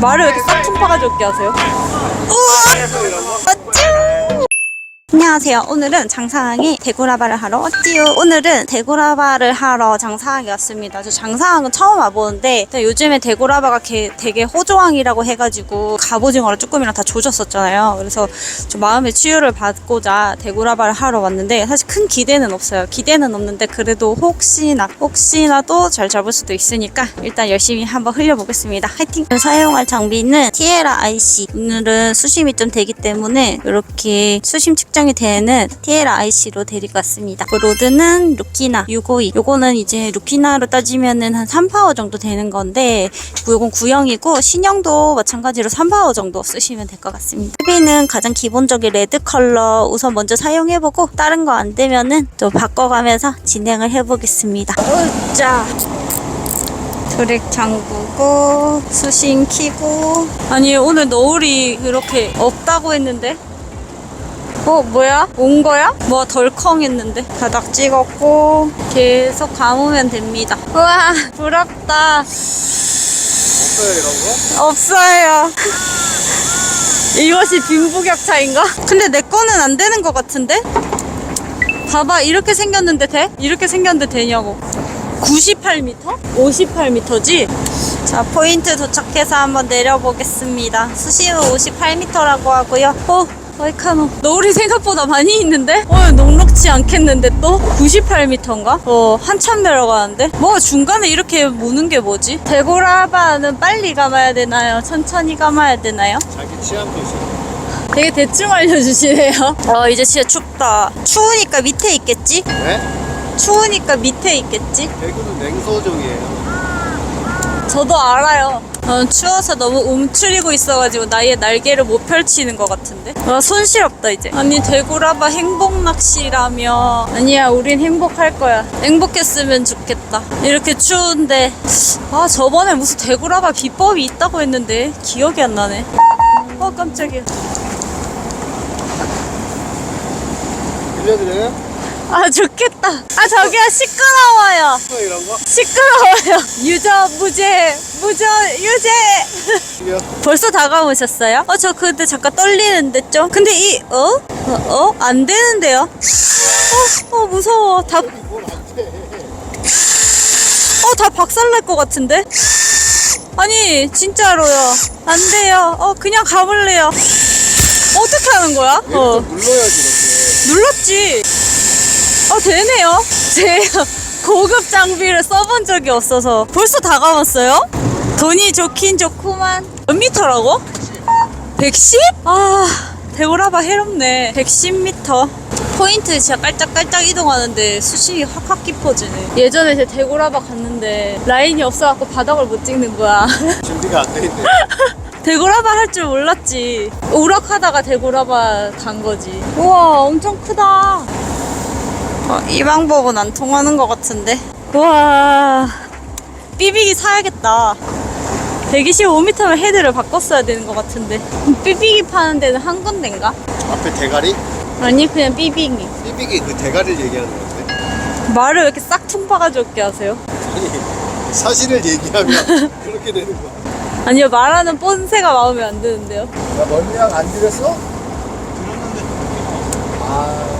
말을 왜 이렇게 싹퉁 파가지고 웃게 하세요? 우와! 어쭈! 안녕하세요. 오늘은 장사항에 대구라바를 하러 왔지요. 오늘은 대구라바를 하러 장사항에 왔습니다. 저 장사항은 처음 와보는데 요즘에 대구라바가 게- 되게 호조항이라고 해가지고 갑오징어랑 쭈꾸미랑 다 조졌었잖아요. 그래서 좀 마음의 치유를 받고자 대구라바를 하러 왔는데 사실 큰 기대는 없어요. 기대는 없는데 그래도 혹시나 혹시나도 잘 잡을 수도 있으니까 일단 열심히 한번 흘려보겠습니다. 화이팅! 사용할 장비는 티에라 IC. 오늘은 수심이 좀 되기 때문에 이렇게 수심 측정이 되는 티에라 IC로 데리고 왔습니다. 그 로드는 루키나 652. 요거는 이제 루키나로 따지면은 한 3파워 정도 되는 건데 요건 구형이고 신형도 마찬가지로 3파워 정도 쓰시면 될 것 같습니다. TV는 가장 기본적인 레드 컬러 우선 먼저 사용해보고 다른 거 안 되면은 또 바꿔가면서 진행을 해보겠습니다. 자. 드랙 잠그고 수신 키고 아니 오늘 너울이 이렇게 없다고 했는데 어 뭐야? 온 거야? 뭐 덜컹했는데? 바닥 찍었고 계속 감으면 됩니다. 우와 부럽다. 없어요 이것이 빈부격차인가? 근데 내 거는 안 되는 것 같은데? 봐봐 이렇게 생겼는데 돼? 이렇게 생겼는데 되냐고. 98m? 58m지? 자, 포인트 도착해서 한번 내려보겠습니다. 수심은 58m라고 하고요. 어, 와이카노. 너울이 생각보다 많이 있는데? 어, 녹록지 않겠는데 또? 98m인가? 어, 한참 내려가는데? 뭐 중간에 이렇게 무는 게 뭐지? 대고라바는 빨리 감아야 되나요? 천천히 감아야 되나요? 자기 취향 표시 되게 대충 알려주시네요. 어, 이제 진짜 춥다. 추우니까 밑에 있겠지? 왜? 추우니까 밑에 있겠지? 대구는 냉소종이에요 저도 알아요. 저는 추워서 너무 움츠리고 있어가지고 나의 날개를 못 펼치는 것 같은데. 와, 손실없다, 이제. 아니, 대구라바 행복 낚시라며. 아니야, 우린 행복할 거야. 행복했으면 좋겠다. 이렇게 추운데. 아, 저번에 무슨 대구라바 비법이 있다고 했는데. 기억이 안 나네. 어, 깜짝이야. 빌려드려요? 아, 좋겠다. 아, 저기야, 시끄러워요. 어 이런 거? 시끄러워요. 유저, 무죄, 무저, 유죄. 벌써 다가오셨어요? 어, 저 근데 잠깐 떨리는데 좀? 근데 이, 어? 어? 어? 안 되는데요? 어, 어, 무서워. 다, 뭘안돼 어, 다 박살날 것 같은데? 아니, 진짜로요. 안 돼요. 어, 그냥 가볼래요. 어떻게 하는 거야? 어, 좀 눌러야지 눌렀지. 어, 되네요. 제 고급 장비를 써본 적이 없어서. 벌써 다가왔어요? 돈이 좋긴 좋구만. 몇 미터라고? 110? 아, 대오라바 해롭네. 110m. 포인트 진짜 깔짝깔짝 이동하는데 수심이 확확 깊어지네. 예전에 제 대구라바 갔는데 라인이 없어갖고 바닥을 못 찍는 거야. 준비가 안 돼 있네 대구라바 할 줄 몰랐지. 우럭하다가 대구라바 간 거지. 우와, 엄청 크다. 어, 이 방법은 안 통하는 것 같은데. 우와, 삐비기 사야겠다. 125m면 헤드를 바꿨어야 되는 것 같은데. 삐비기 파는 데는 한 군데인가? 앞에 대가리? 아니, 그냥 삐비기. 삐빅이 그 대가리를 얘기하는 건데 말을 왜 이렇게 싹퉁 파가지고 웃게 하세요? 아니 사실을 얘기하면 그렇게 되는 거야 아니요, 말하는 뻔세가 마음에 안 드는데요. 나 멀미약 안 드렸어? 들었는데 아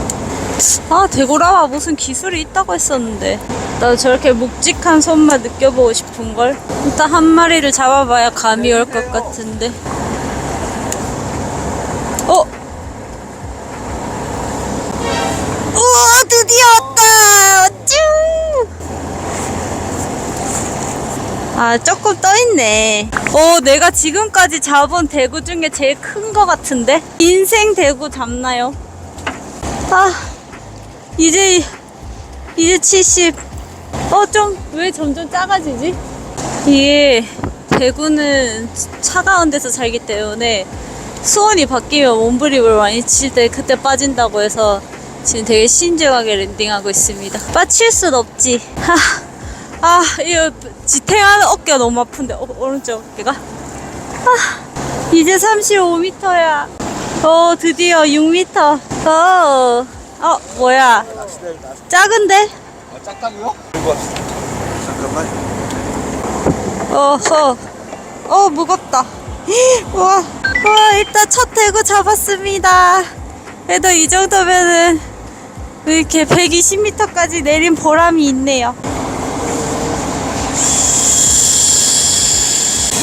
아 대구라와 무슨 기술이 있다고 했었는데. 나 저렇게 묵직한 손만 느껴보고 싶은걸. 일단 한 마리를 잡아봐야 감이 올 것 같은데. 어? 우와 드디어 왔다! 쭈! 아 조금 떠있네. 어 내가 지금까지 잡은 대구 중에 제일 큰 거 같은데? 인생 대구 잡나요? 아 이제 이제 70. 어 좀 왜 점점 작아지지? 이게 대구는 차가운 데서 살기 때문에 수온이 바뀌면 몸부림을 많이 칠 때 그때 빠진다고 해서 지금 되게 신중하게 랜딩하고 있습니다. 빠칠 순 없지. 하, 아 이거 지탱하는 어깨가 너무 아픈데 어, 오른쪽 어깨가. 아, 이제 35m야. 어 드디어 6m. 어. 어 뭐야 작은데 아 작다고요? 잠깐만 어허 어 무겁다 우와, 우와, 일단 첫 대구 잡았습니다. 그래도 이 정도면은 이렇게 120m까지 내린 보람이 있네요.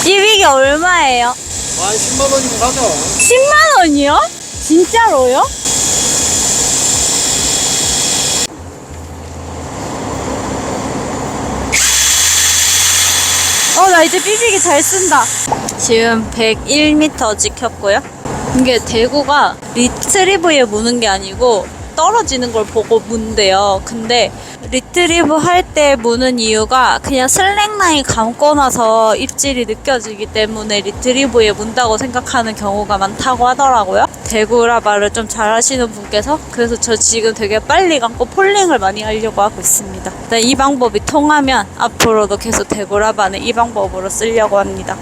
이게 얼마예요? 한 10만 원이면 사죠. 10만 원이요? 진짜로요? 나 이제 삐지기 잘 쓴다. 지금 101m 지켰고요. 이게 대구가 리트리브에 무는 게 아니고 떨어지는 걸 보고 문대요. 근데 리트리브 할 때 무는 이유가 그냥 슬랙라인 감고 나서 입질이 느껴지기 때문에 리트리브에 문다고 생각하는 경우가 많다고 하더라고요. 대구라바를 좀 잘하시는 분께서 그래서 저 지금 되게 빨리 감고 폴링을 많이 하려고 하고 있습니다. 일단 이 방법이 통하면 앞으로도 계속 대구라바는 이 방법으로 쓰려고 합니다.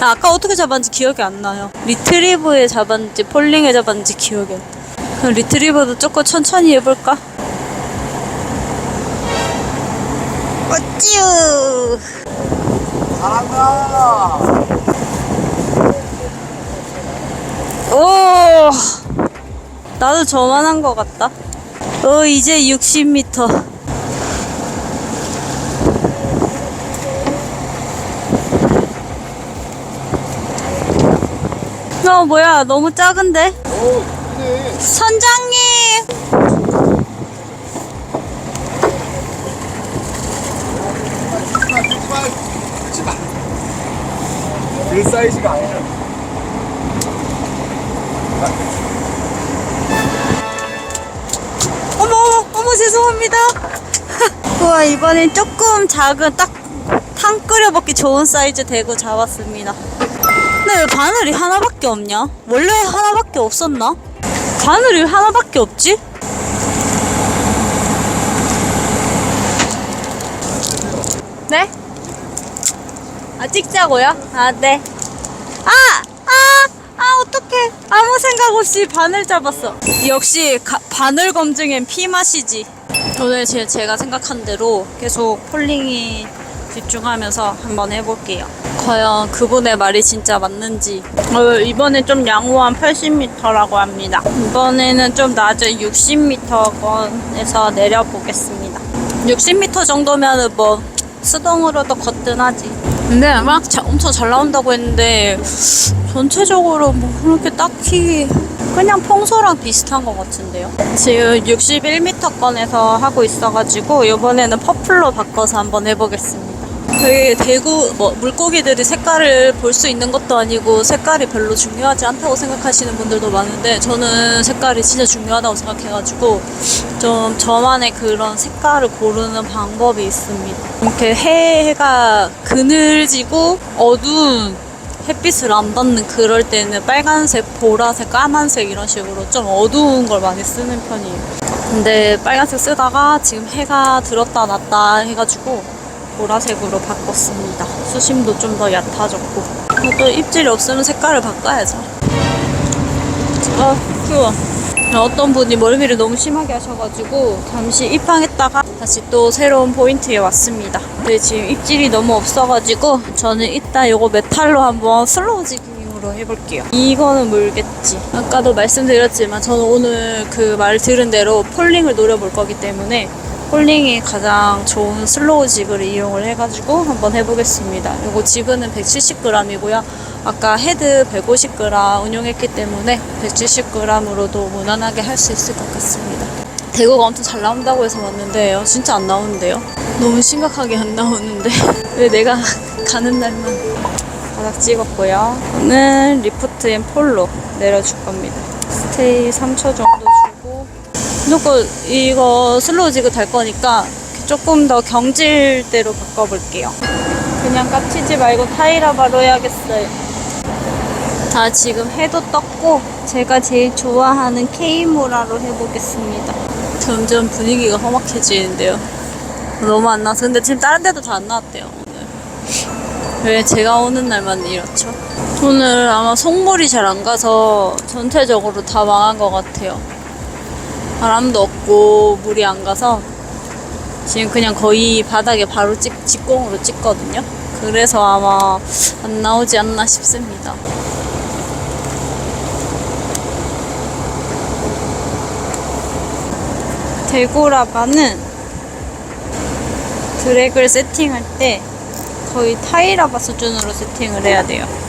아, 아까 어떻게 잡았는지 기억이 안 나요. 리트리브에 잡았는지 폴링에 잡았는지 기억이 안 나. 그럼 리트리버도 조금 천천히 해볼까? 어찌우 잘한다. 오 나도 저만한 것 같다 어 이제 60m 어 뭐야 너무 작은데 오. 선장님. 그 사이즈가. 어머 어머 어머 죄송합니다 우와 이번엔 조금 작은 딱 탕 끓여 먹기 좋은 사이즈 대구 잡았습니다 근데 왜 바늘이 하나밖에 없냐? 원래 하나밖에 없었나? 바늘이 하나밖에 없지? 네? 아 찍자고요? 아 네. 아! 아! 아 어떡해 아무 생각 없이 바늘 잡았어 역시 가- 바늘 검증엔 피맛이지 오늘 제, 제가 생각한 대로 계속 폴링이 집중하면서 한번 해볼게요 과연 그분의 말이 진짜 맞는지 어, 이번에 좀 양호한 80m라고 합니다 이번에는 좀 낮은 60m권에서 내려보겠습니다 60m 정도면은 뭐 수동으로도 거뜬하지 근데 막 자- 엄청 잘 나온다고 했는데 전체적으로 뭐 그렇게 딱히 그냥 평소랑 비슷한 것 같은데요. 지금 61m권에서 하고 있어가지고 이번에는 퍼플로 바꿔서 한번 해보겠습니다. 되게 대구 뭐 물고기들이 색깔을 볼 수 있는 것도 아니고 색깔이 별로 중요하지 않다고 생각하시는 분들도 많은데 저는 색깔이 진짜 중요하다고 생각해가지고 좀 저만의 그런 색깔을 고르는 방법이 있습니다. 이렇게 해가 그늘지고 어두운 햇빛을 안 받는 그럴 때는 빨간색, 보라색, 까만색 이런 식으로 좀 어두운 걸 많이 쓰는 편이에요. 근데 빨간색 쓰다가 지금 해가 들었다 놨다 해가지고 보라색으로 바꿨습니다. 수심도 좀 더 얕아졌고. 또 입질이 없으면 색깔을 바꿔야죠. 아, 추워. 어떤 분이 멀미를 너무 심하게 하셔가지고 잠시 입항했다가 다시 또 새로운 포인트에 왔습니다. 근데 지금 입질이 너무 없어가지고 저는 이따 요거 메탈로 한번 슬로우 지깅으로 해볼게요. 이거는 물겠지. 아까도 말씀드렸지만 저는 오늘 그 말 들은 대로 폴링을 노려볼 거기 때문에 폴링이 가장 좋은 슬로우 지그를 이용을 해가지고 한번 해보겠습니다. 이거 지그는 170g이고요. 아까 헤드 150g 운용했기 때문에 170g으로도 무난하게 할 수 있을 것 같습니다. 대구가 엄청 잘 나온다고 해서 왔는데요. 진짜 안 나오는데요. 너무 심각하게 안 나오는데 왜 내가 가는 날만 바닥 찍었고요. 오늘 리프트 앤 폴로 내려줄 겁니다. 스테이 3초 정도 무조건 이거 슬로우 지그 달 거니까 조금 더 경질대로 바꿔볼게요. 그냥 깝치지 말고 타이라바로 해야겠어요. 자, 지금 해도 떴고 제가 제일 좋아하는 케이모라로 해보겠습니다. 점점 분위기가 험악해지는데요. 너무 안 나서 근데 지금 다른 데도 다 안 나왔대요 오늘. 왜 제가 오는 날만 이렇죠? 오늘 아마 속물이 잘 안 가서 전체적으로 다 망한 것 같아요. 바람도 없고 물이 안 가서 지금 그냥 거의 바닥에 바로 찍, 직공으로 찍거든요. 그래서 아마 안 나오지 않나 싶습니다. 대구라바는 드랙을 세팅할 때 거의 타이라바 수준으로 세팅을 해야 돼요.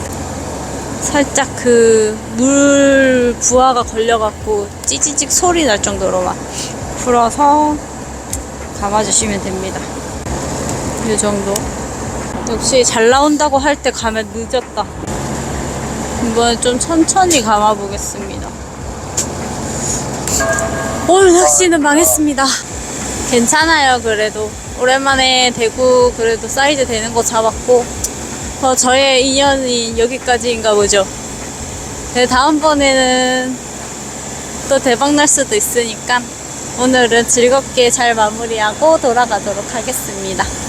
살짝 그 물 부하가 걸려갖고 찌찌직 소리 날 정도로만 풀어서 감아주시면 됩니다. 이 정도. 역시 잘 나온다고 할 때 가면 늦었다. 이번엔 좀 천천히 감아보겠습니다. 오늘 낚시는 망했습니다. 괜찮아요, 그래도. 오랜만에 대구 그래도 사이즈 되는 거 잡았고, 어, 저의 인연이 여기까지인가 보죠. 네, 다음번에는 또 대박 날 수도 있으니까 오늘은 즐겁게 잘 마무리하고 돌아가도록 하겠습니다.